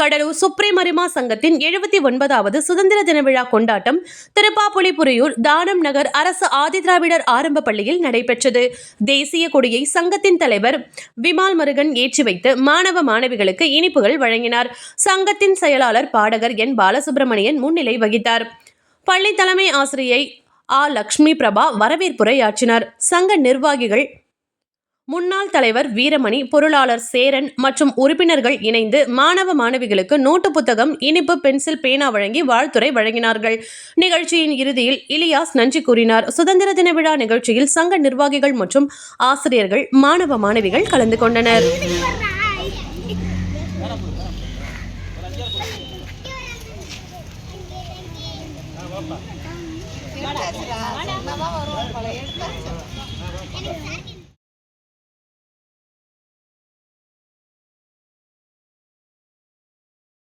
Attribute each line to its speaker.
Speaker 1: கடலூர் சுப்ரீமரிமா சங்கத்தின் எழுபத்தி ஒன்பதாவது சுதந்திர தின விழா கொண்டாட்டம் திருப்பாப்புலிபுரியூர் தானம் நகர் அரசு ஆதிதிராவிடர் ஆரம்ப பள்ளியில் நடைபெற்றது. தேசிய கொடியை சங்கத்தின் தலைவர் விமால் முருகன் ஏற்றி வைத்து மாணவ மாணவிகளுக்கு இனிப்புகள் வழங்கினார். சங்கத்தின் செயலாளர் பாடகர் என் பாலசுப்ரமணியன் முன்னிலை வகித்தார். பள்ளி தலைமை ஆசிரியை ஆ லக்ஷ்மி பிரபா வரவேற்புரையாற்றினார் சங்க நிர்வாகிகள் முன்னாள் தலைவர் வீரமணி பொருளாளர் சேரன் மற்றும் உறுப்பினர்கள் இணைந்து மாணவ மாணவிகளுக்கு நோட்டு புத்தகம் இனிப்பு பென்சில் பேனா வழங்கி வாழ்த்துரை வழங்கினார்கள். நிகழ்ச்சியின் இறுதியில் இலியாஸ் நன்றி கூறினார். சுதந்திர தின விழா நிகழ்ச்சியில் சங்க நிர்வாகிகள் மற்றும் ஆசிரியர்கள் மாணவ மாணவிகள் கலந்து கொண்டனர்.
Speaker 2: வருவோம் பழைய